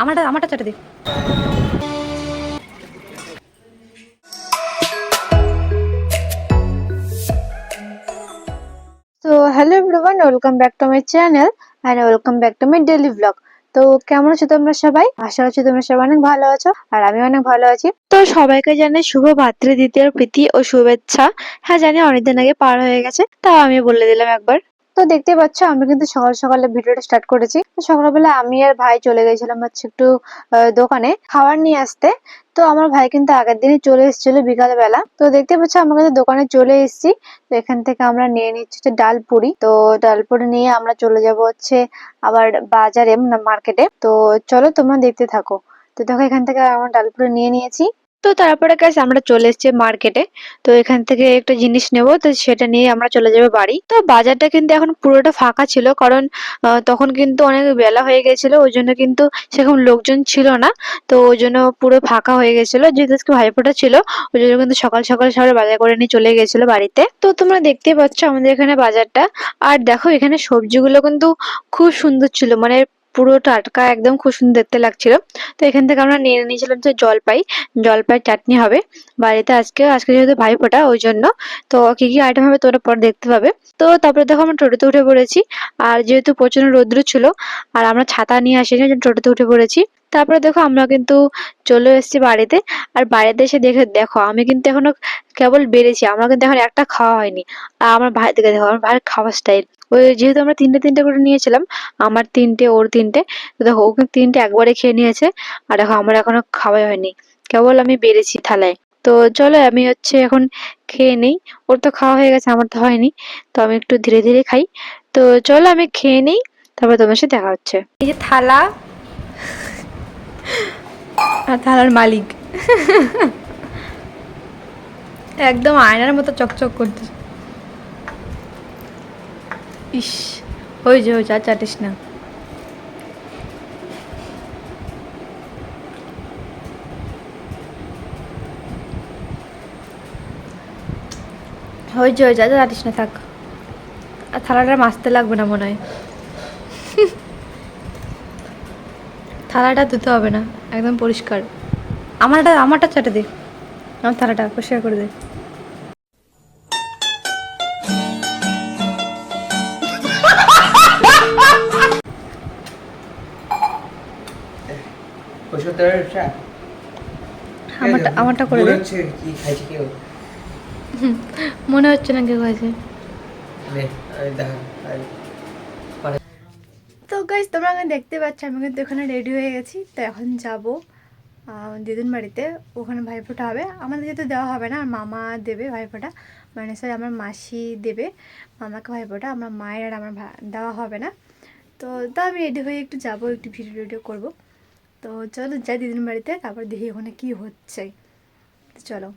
আমারটা আমারটা চাটা দে। তো hello everyone welcome back to my channel and welcome back to my daily vlog তো কেমন আছো তোমরা সবাই? আশা করছি তোমরা সবাই অনেক ভালো আছো, আর আমি অনেক ভালো আছি। তো সবাইকে জানাই শুভ ভাতৃ দ্বিতীয় প্রীতি ও শুভেচ্ছা। হ্যাঁ জানি অনেকদিন আগে পার হয়ে গেছে, তাও আমি বলে দিলাম একবার। তো দেখতে পাচ্ছ, আমি কিন্তু সকাল সকালে ভিডিওটা স্টার্ট করেছি। সকালবেলা আমি আর ভাই চলে গেছিলাম হচ্ছে একটু দোকানে খাবার নিয়ে আসতে। তো আমার ভাই কিন্তু আগের দিনই চলে এসেছিল বিকাল বেলা তো দেখতে পাচ্ছ, আমরা কিন্তু দোকানে চলে এসেছি। তো এখান থেকে আমরা নিয়ে নিচ্ছি হচ্ছে ডাল পুরি। তো ডাল পুরি নিয়ে আমরা চলে যাব হচ্ছে আবার বাজারে মার্কেটে তো চলো তোমরা দেখতে থাকো। তো দেখো, এখান থেকে আমরা ডাল পুরি নিয়ে নিয়েছি। তো তারপরে গাছ আমরা চলে এসেছি মার্কেটে তো এখান থেকে একটা জিনিস নেব, তো সেটা নিয়ে আমরা চলে যাব বাড়ি। তো বাজারটা কিন্তু এখন পুরোটা ফাঁকা ছিল, কারণ তখন কিন্তু অনেক বেলা হয়ে গেছিল, ওই জন্য কিন্তু সেরকম লোকজন ছিল না। তো ওই জন্য পুরো ফাঁকা হয়ে গেছিল, যেহেতু আজকে ভাইফোঁটা ছিল, ওই জন্য কিন্তু সকাল সকাল সবাই বাজার করে নিয়ে চলে গেছিল বাড়িতে। তো তোমরা দেখতেই পাচ্ছ আমাদের এখানে বাজারটা। আর দেখো এখানে সবজিগুলো কিন্তু খুব সুন্দর ছিল মানে পুরো টাটকা একদম খুব সুন্দর দেখতে লাগছিল। তো এখান থেকে আমরা নিয়ে নিয়েছিলাম যে জলপাই। জলপাই চাটনি হবে। বাড়িতে আজকে আজকে যেহেতু ভাই ভাইফোঁটা ওই জন্য। তো কি কি আইটেম হবে তোমরা পরে দেখতে পাবে। তো তারপরে দেখো আমরা টোটোতে উঠে পড়েছি। আর যেহেতু প্রচণ্ড রৌদ্র ছিল, আর আমরা ছাতা নিয়ে আসিনি টোটোতে উঠে পড়েছি। তারপরে দেখো আমরা কিন্তু চলে এসেছি বাড়িতে। আর বাড়িতে এসে দেখে, দেখো, আমি কিন্তু এখনও কেবল বেড়েছি। আমার কিন্তু এখন একটা খাওয়া হয়নি। আর আমার ভাই থেকে দেখো, আমার ভাইয়ের খাওয়ার স্টাইল ওই যেহেতু আমরা তিনটে তিনটে করে নিয়েছিলাম, আমার তিনটে, ওর তিনটে, তো দেখো ও কিন্তু তিনটে একবারে খেয়ে নিয়েছে। আর দেখো আমার এখনও খাওয়াই হয়নি। কেবল আমি বেড়েছি থালায়। তো চলো আমি হচ্ছে এখন খেয়ে নেই। ওর তো খাওয়া হয়ে গেছে, আমার তো হয়নি। তো আমি একটু ধীরে ধীরে খাই। তো চলো আমি খেয়ে নেই, তারপর তোমার সাথে দেখা হচ্ছে। এই যে থালা। আর থালার মালিক। একদম আয়নার মতো চকচক করছে ইস হয়েছে হয়েছে আর চাটিস না। হয়েছে হয়েছে আর চাটিস না, থাক। আর থালাটা মাজতে লাগবে না মনে হয়। থালাটা ধুতে হবে না, একদম পরিষ্কার। আমারটা আমারটা চাটে দে। আমার থালাটা পরিষ্কার করে দে। আমারটা আমারটা করে দে। মনে হচ্ছে কি খাইছি কেউ? মনে হচ্ছে না কেউ আমি তো গাইজ তোমরা এখন দেখতে পাচ্ছ আমি কিন্তু এখানে রেডি হয়ে গেছি। তো এখন যাব দিদুন বাড়িতে। ওখানে ভাইফোঁটা হবে। আমাদের যেহেতু দেওয়া হবে না আর মামা দেবে ভাইফোঁটা। মানে স্যার আমার মাসি দেবে। মামাকে ভাইফোঁটা আমার মায়ের আর আমার দেওয়া হবে না। তো তো আমি রেডি হয়ে একটু যাব একটু ভিডিও টিডিও করব। তো চলো যাই দিদির বাড়িতে তারপর দেখি ওখানে কি হচ্ছে। চলো।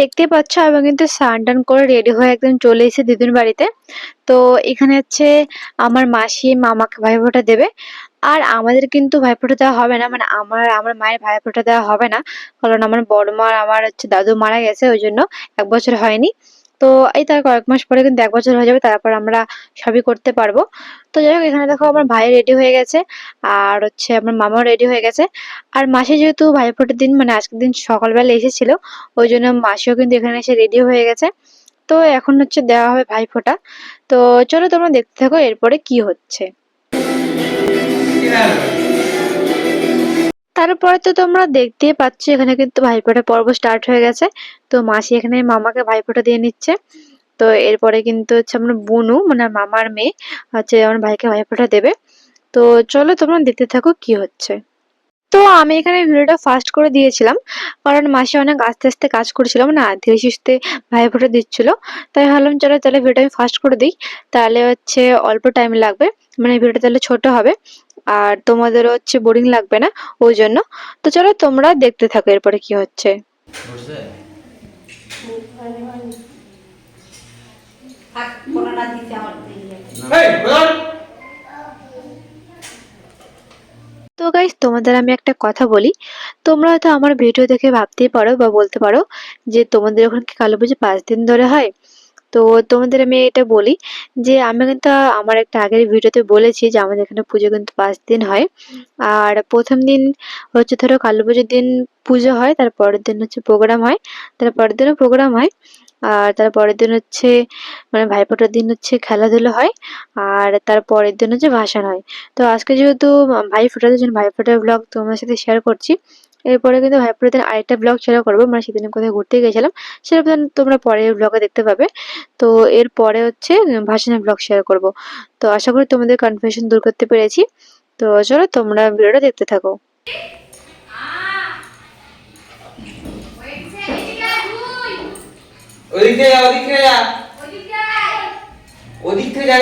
দেখতে পাচ্ছ, আমি কিন্তু স্নান টান করে রেডি হয়ে একদম চলে এসেছি দিদুন বাড়িতে। তো এখানে হচ্ছে আমার মাসি মামাকে ভাইফোঁটা দেবে। আর আমাদের কিন্তু ভাইফোঁটা দেওয়া হবে না মানে আমার আমার মায়ের ভাইফোঁটা দেওয়া হবে না। কারণ আমার বড় মা আমার হচ্ছে দাদু মারা গেছে, ওই জন্য এক বছর হয়নি। তো এই তার কয়েক মাস পরে কিন্তু এক বছর হয়ে যাবে, তারপর আমরা সবই করতে পারব। তো যাই হোক, এখানে দেখো আমার ভাই রেডি হয়ে গেছে, আর হচ্ছে আমার মামাও রেডি হয়ে গেছে। আর মাসি যেহেতু ভাইফোঁটার দিন মানে আজকের দিন সকালবেলা এসেছিল, ওই জন্য মাসিও কিন্তু এখানে এসে রেডি হয়ে গেছে। তো এখন হচ্ছে দেওয়া হবে ভাইফোঁটা তো চলো তোমরা দেখতে থাকো এরপরে কি হচ্ছে। তারপরে তো তোমরা দেখতেই পাচ্ছ, এখানে কিন্তু ভাইফোঁটা পর্ব স্টার্ট হয়ে গেছে। তো মাসি এখানে মামাকে ভাইফোঁটা দিয়ে নিচ্ছে। তো এরপরে কিন্তু হচ্ছে আমার বুনু মানে মামার মেয়ে, হচ্ছে আমার ভাইকে ভাইফোঁটা দেবে। তো চলো তোমরা দেখতে থাকো কি হচ্ছে। তো আমি এখানে ভিডিওটা ফাস্ট করে দিয়েছিলাম, কারণ মাসি অনেক আস্তে আস্তে কাজ করছিল না ধীরে সুস্থে ভাই ভাইফোঁটা দিচ্ছিল। তাই ভাবলাম চলো তাহলে ভিডিওটা আমি ফাস্ট করে দিই, তাহলে হচ্ছে অল্প টাইম লাগবে মানে ভিডিওটা তাহলে ছোট হবে। আর তোমাদেরও হচ্ছে বোরিং লাগবে না? ওই জন্য তো চলো তোমরা দেখতে থাকো এরপরে কি হচ্ছে। তো গাইস তোমাদের আমি একটা কথা বলি। তোমরা হয়তো আমার ভিডিও দেখে ভাবতেই পারো বা বলতে পারো যে তোমাদের ওখানে কি কালী পুজো পাঁচ দিন ধরে হয়? তো তোমাদের আমি এটা বলি যে আমি কিন্তু, আমার একটা আগের ভিডিওতে বলেছি যে আমাদের এখানে পুজো কিন্তু পাঁচ দিন হয়। আর প্রথম দিন হচ্ছে ধরো কালী পুজোর দিন পুজো হয়, তার পরের দিন হচ্ছে প্রোগ্রাম হয়, তার পরের দিনও প্রোগ্রাম হয়। আর তার পরের দিন হচ্ছে মানে ভাইফোঁটার দিন হচ্ছে খেলাধুলো হয়, আর তার পরের দিন হচ্ছে ভাসান হয়। তো আজকে যেহেতু ভাই ফোটাতে জন্য ভাই ফোটার ব্লগ তোমার সাথে শেয়ার করছি এরপরে কিন্তু ভাই ফোটাতে আরেকটা ব্লগ শেয়ার করব মানে সেদিন কোথায় ঘুরতে গেছিলাম তো তোমরা পরের ব্লগে দেখতে পাবে। তো এরপরে হচ্ছে ভাসানের ব্লগ শেয়ার করব। তো আশা করি তোমাদের কনফিউশন দূর করতে পেরেছি। তো চলো, তোমরা ভিডিওটা দেখতে থাকো। ওদিক থেকে ওদিক থেকে ওদিক থেকে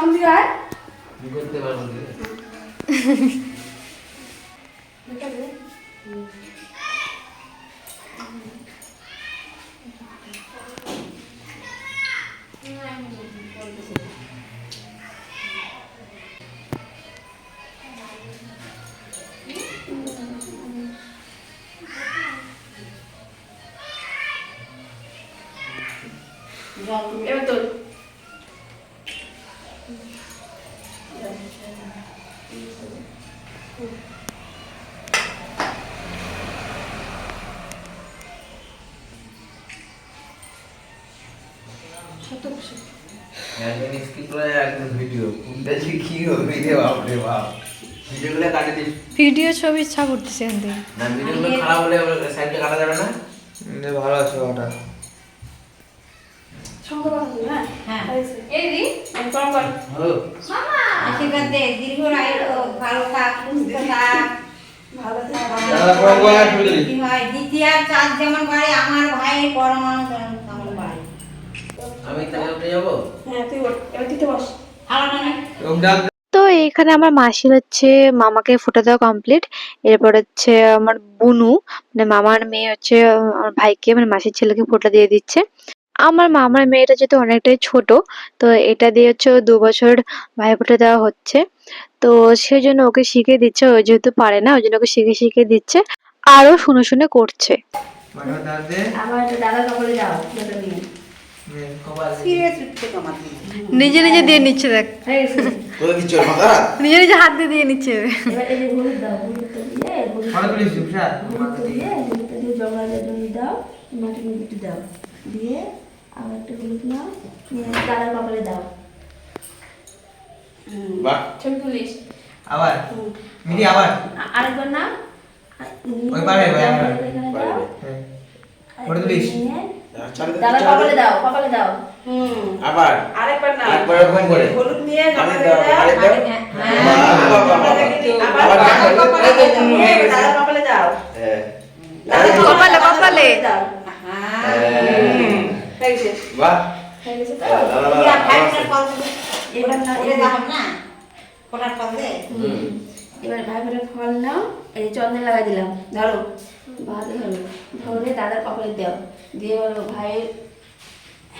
এদিকে দিতে এই সামনে দিকে আয় আমি করতে পারব না ঠিক আছে জল এবার তোর একদিন স্কিপ করে একদিন ভিডিও কোনটা যে কি হবে রে বাপ রে বাপ ভিডিওগুলো কাটে দিস ভিডিও ছবি ইচ্ছা করতেছে এখান না ভিডিওগুলো খারাপ হলে সাইডে কাটা যাবে না ভালো আছে ওটা হ্যাঁ হ্যাঁ তুই ওঠ এবার তুই তো বস এখানে আমার মাসির হচ্ছে মামাকে ফোটা দেওয়া কমপ্লিট এরপর হচ্ছে আমার বুনু মানে মামার মেয়ে হচ্ছে আমার ভাইকে মানে মাসির ছেলেকে ফোঁটা দিয়ে দিচ্ছে। আমার মামার মেয়েটা যেহেতু অনেকটাই ছোট তো এটা দিয়ে হচ্ছে দু বছর ভাই ফোঁটা দেওয়া হচ্ছে। তো সেই জন্য ওকে শিখিয়ে দিচ্ছে ও যেহেতু পারে না ওই জন্য ওকে শিখে শিখে দিচ্ছে আরও শুনে শুনে করছে। আবার দাদা কাপড়ে যাও নিজে নিজে দিয়ে নিচ্ছে দেখ। নিজে নিজে হাত দিয়ে দিয়ে নিচ্ছে। দিয়ে আবার? একটু হলুদ নাও দাদার কপালে দাও বাহ ছবি তুলিস আবার? মিনি আরেকবার না? ওই পারে, ওই পারে। এখানে তুলিস। নিয়ে কপালে দাও কপালে দাও। হুম। আবার। আরেকবার না একবার এরকম করে। হলুদ নিয়ে আরে দাও, দাও। আরে দাও। হ্যাঁ। আবার কপালে দাও। হ্যাঁ। দাদার কপালে, কপালে। দাও হ্যাঁ। বাহ। হয়ে গেছে তো? ইয়া, এবার না ওরে দাও না। ফোটার ফল দে। হুম। এবার ভাই ফেটে ফল নাও। এই চন্দন লাগাই দিলাম। ধরো। ভালো ধরো ধরে দাদার কপালে দাও দিয়ে বলো ভাইয়ের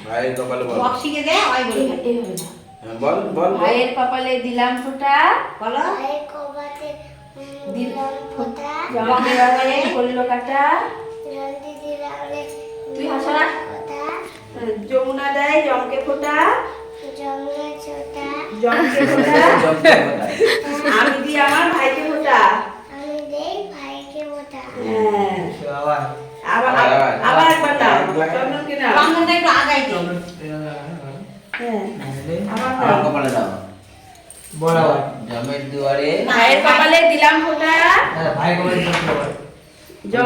ভাইয়ের কপালে বল। বক্সিকে দে ওই বলি। এইভাবে হ্যাঁ, বল বল। ভাইয়ের কপালে দিলাম ফোঁটা। বলো। ভাইয়ের উম, দিলাম ফোঁটা। জমকে বাগানে করল কাটা। তুই হাসা। ফোঁটা। যমুনা দেয় জমকে ফোঁটা। জমকে ফোঁটা? আমি দিই আমার ভাইকে ফোঁটা আমি দেই ভাইকে ফোঁটা হ্যাঁ তো আবার আবার একবার দাও চন্দনকে নাও চন্দনটা একটু আগাই দে হ্যাঁ আবার কপালে দাও বল জমের দুয়ারে ভাইয়ের কপালে দিলাম ফোঁটা হ্যাঁ, ভাই কপালে জমকে আবার।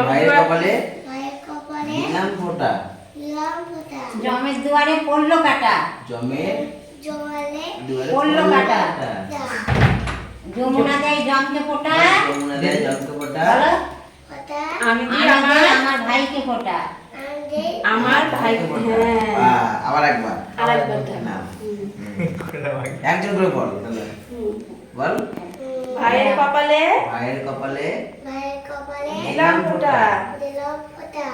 ভাইয়ের কপালে ভাইয়ের কপালে দিলাম ফোঁটা দিলাম ফোঁটা জমের দুয়ারে পড়ল কাটা জমের জলে পড়ল কাটা। যমুনা দেয় জমকে ফোটা যমুনা দেয় জমকে ফোঁটা ফোঁটা আমি দিই আমার? আমার ভাইকে ফোটা। আমার ভাইকে হ্যাঁ। আবার একবার। আর না। একজন করে বল তাহলে। বল। ভাইয়ের কপালে? ভাইয়ের কপালে ভাইয়ের কপালে দিলাম ফোঁটা। দিলাম ফোঁটা।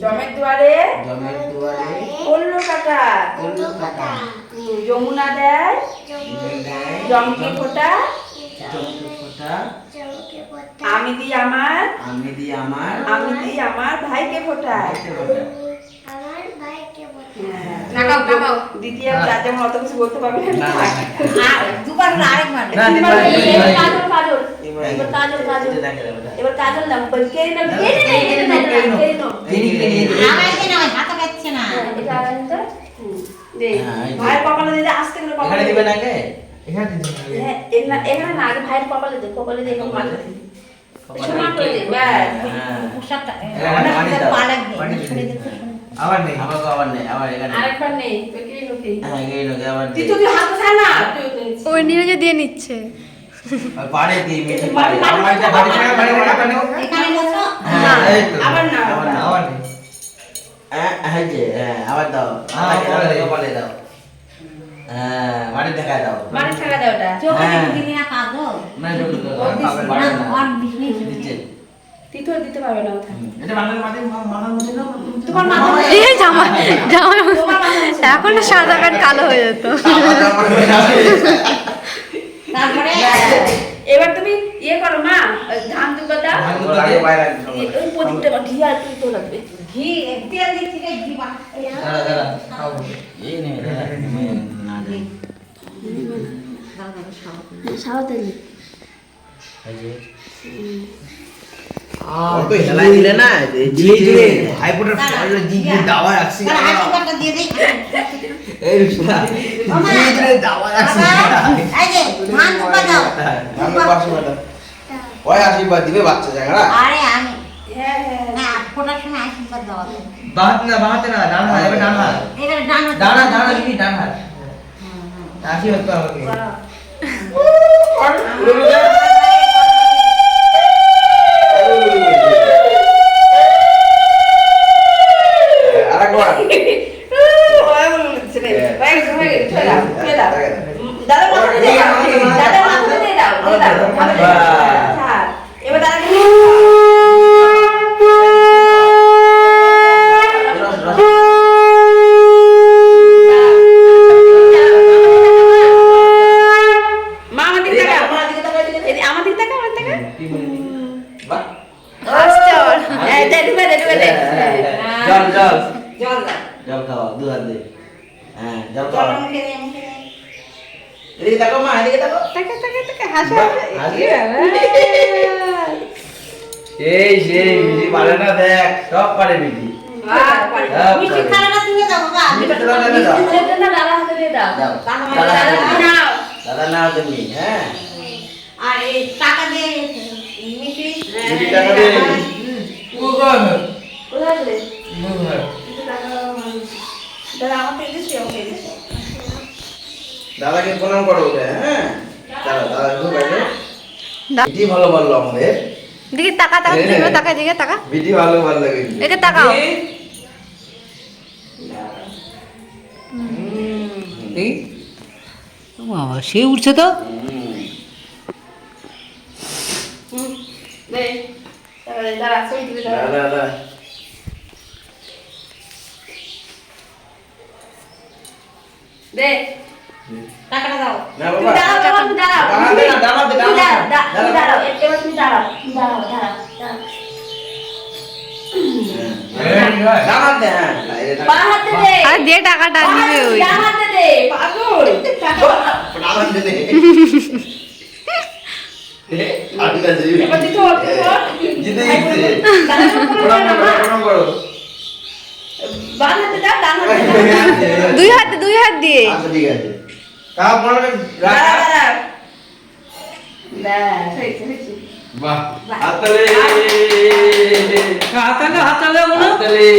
জমের দুয়ারে? জমের দুয়ারে পড়ল কাটা। যমুনা দেয়। জমকে ফোঁটা। জমকে ফোঁটা আমি দিই আমার। আমি দিই আমার। আমি দিই আমার ভাইকে ফোঁটা ভাইকে ফোঁটা। আমার ভাইকে ফোঁটা হ্যাঁ। লাগাও। দ্বিতীয় যেমন অত কিছু বলতে পারবে না। না, না, না। আর দুবার আরেকবার না, এবার না, না, এবার না, কাজল কাজল। এবার- কাজল দাম কেড়ে নাও না, কেড়ে নাও কেড়ে নাও কেড়ে নাও, কেড়ে নাও। হাতে পাচ্ছে না। হ্যাঁ, এটা আগামী তো হুম, দে। হ্যাঁ। ভাইয়ের কপালে দিতে আস্তে করে কপালে দে। দিবে। না কে এখানে হ্যাঁ, এখানে এখানে না আগে ভাইয়ের কপালে দে কপালে দে এরকম মাথা দে। সমান করে দে ব্যাস। হ্যাঁ। পোশাকটা এখানে পানি দাও, পা লাগবে পানি দিবে। ছুড়ে দিতে আবার নেই। আমাকে আবার নেই আবার এখানে। আরেকবার নেই তুই কি নুকি। হ্যাঁ এই লোকে আবার তুই তো হাত ছাড় না তুই তুই ওই নিজে দিয়ে নিচ্ছে। আর এখানে বসো হ্যাঁ আবার না, আবার না। আবার নেই হ্যাঁ হ্যাঁ আবার দাও। হ্যাঁ, দাও, দাও হ্যাঁ বাড়ি দেখা দাও। মানে ছাড়া দাও ওটা। চোখে হ্যাঁ। দিবি না কাঁদো না এটা তো ও দিস বাড়ি না না অন বিজলি দিচ্ছে। তুই দিতে পারবে না ওটা। এটা বাংলার মাটি মাথার মধ্যে দাও তোমার মাথা এই জামা জামা তোমার সাদা কাঠ কালো হয়ে যেত। তারপরে এবার তুমি ইয়ে করো মা ধান দুটো দাও। ওই প্রদীপটা বা ঘি আর তুই তো লাগবে ঘি তেল দিচ্ছি ঘি বা এই নে। দাঁড়া দাঁড়া, আশীর্বাদ দিবে বাচ্চা জায়গা আরে আমি বাহাত না বাহাতে না ডান হাত এবার ডান হাত ডান হাতে- ডানা ডানা ডান হাত হুম, হুম। আশীর্বাদ কর আমাকে আরেকবার ওই বলে দিচ্ছে রে ভাই হয়ে গেছে ছুঁয়ে দাও ছুঁয়ে দাও উম, দাদার মাথাতে দিয়ে দাও দাদার মাথাতে দিয়ে দাও দিয়ে দাও মাথাতে দিয়ে দাও। হ্যাঁ এবার দাদা মা আমার দিকে তাকা এদি আমার দিকে তাকা আমার দিকে বাহ এই দে ডুবে দে ডুবে দে জল জল জল দাও জল খাও দু হাত দে হ্যাঁ জল জল খাও মুখে দিয়ে মুখে দিয়ে এদিকে তাকাও মা এদিকে তাকাও তাকা তাকা তাকা হাসা হাসি। এই সেই বিজি পারে না দেখ সব পারে বিজি মিষ্টি খানাটা তুলে দাও বাবা মিষ্টি তো দাদা দাও। প্লেটটা না দাদা হাতে দিয়ে দাও দাও। দাদা দাদা হাতে দিও। নাও দাদা না তুমি হ্যাঁ আর এই টাকা দিয়ে মিষ্টি মিষ্টি টাকা দিয়ে কোথায় আছে দাদা আমাকে দাদাকে প্রণাম করো হ্যাঁ দাদা দাদা ভালো ভালো আমাদের দিকে তাকা তাকা। তুমি তাকা দিকে তাকা। ভিডিও ভালো ভালো লাগে। একে তাকাও। এই। বাবা সে উঠছে তো? হুম। দে। টাকাটা দাও। না বাবা। দাঁড়াও দাঁড়াও। দাঁড়াও, দাঁড়াও, দাঁড়াও, দাঁড়াও, দাঁড়াও। দাঁড়াও। যে টাকাটা ওই দুই হাতে দুই হাত দিয়ে। আচ্ছা ঠিক আছে। বাহ হাততালি। হাতালে হাতালে বলো। হাততালি।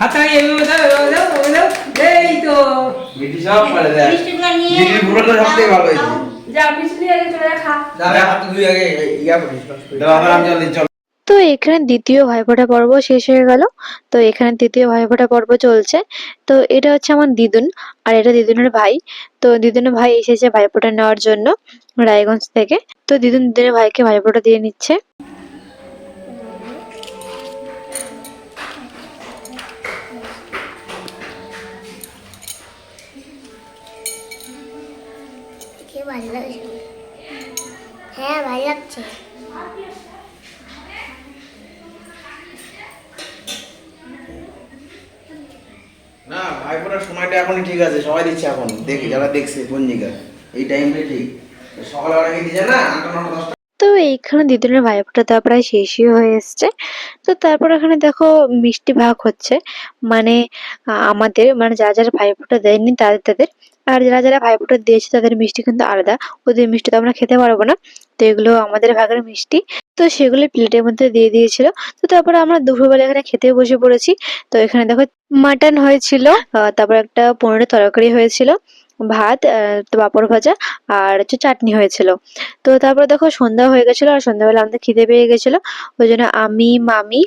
হাতালে এভাবে দাও এভাবে দাও এভাবে দাও এই তো। মিটি সব পারে মিটির পুরোটা ভালো হয়েছে। যা আগে চলে খা। হাতে আগে ইয়া করিস আমি জলদি চল। তো এখানে দ্বিতীয় ভাইফোঁটা পর্ব শেষ হয়ে গেল। তো এখানে তৃতীয় ভাইফোঁটা পর্ব চলছে। তো এটা হচ্ছে আমার দিদুন আর এটা দিদুনের ভাই। তো দিদুনের ভাই এসেছে ভাইফোঁটা নেওয়ার জন্য রায়গঞ্জ থেকে। তো দিদুন দিদুনের ভাইকে ভাইফোঁটা দিয়ে নিচ্ছে। হ্যাঁ ভালো লাগছে। না ভাইফোঁটার সময়টা এখনই ঠিক আছে সবাই দিচ্ছে এখন দেখি যারা দেখছে পঞ্জিকা এই টাইমটা ঠিক। সকালে অনেকে দিচ্ছে না আটটা নটা দশটা। তো এইখানে দিদুনের ভাইফোঁটা দেওয়া প্রায় শেষই হয়ে এসছে। তো তারপর এখানে দেখো মিষ্টি ভাগ হচ্ছে। মানে আমাদের মানে যারা যারা ভাইফোঁটা দেয়নি তাদের তাদের। আর যারা যারা ভাইফোঁটা দিয়েছে তাদের মিষ্টি কিন্তু আলাদা। ওদের মিষ্টি তো আমরা খেতে পারব না। তো এগুলো আমাদের ভাগের মিষ্টি। তো সেগুলো প্লেটের মধ্যে দিয়ে দিয়েছিল। তো তারপরে আমরা দুপুরবেলা এখানে খেতে বসে পড়েছি। তো এখানে দেখো মাটন হয়েছিল তারপর একটা পনেরো তরকারি হয়েছিল, ভাত পাঁপড় ভাজা, আর হচ্ছে চাটনি হয়েছিল। তো তারপরে দেখো সন্ধ্যা হয়ে গেছিল, আর সন্ধ্যাবেলা আমাদের খিদে পেয়ে গেছিল। ওই জন্য আমি, মামি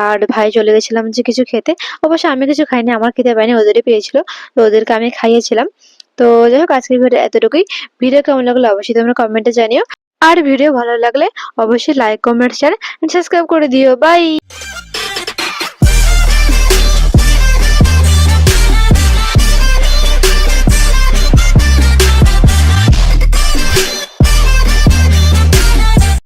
আর ভাই চলে গেছিলাম যে কিছু খেতে। অবশ্য আমি কিছু খাইনি, আমার খেতে পাইনি, ওদেরই পেয়েছিল, তো ওদেরকে আমি খাইয়েছিলাম। তো যাই হোক, আজকের ভিডিও এতটুকুই। ভিডিও কেমন লাগল অবশ্যই তোমরা কমেন্টে জানিও। আর ভিডিও ভালো লাগলে অবশ্যই লাইক কমেন্ট শেয়ার সাবস্ক্রাইব করে দিও। বাই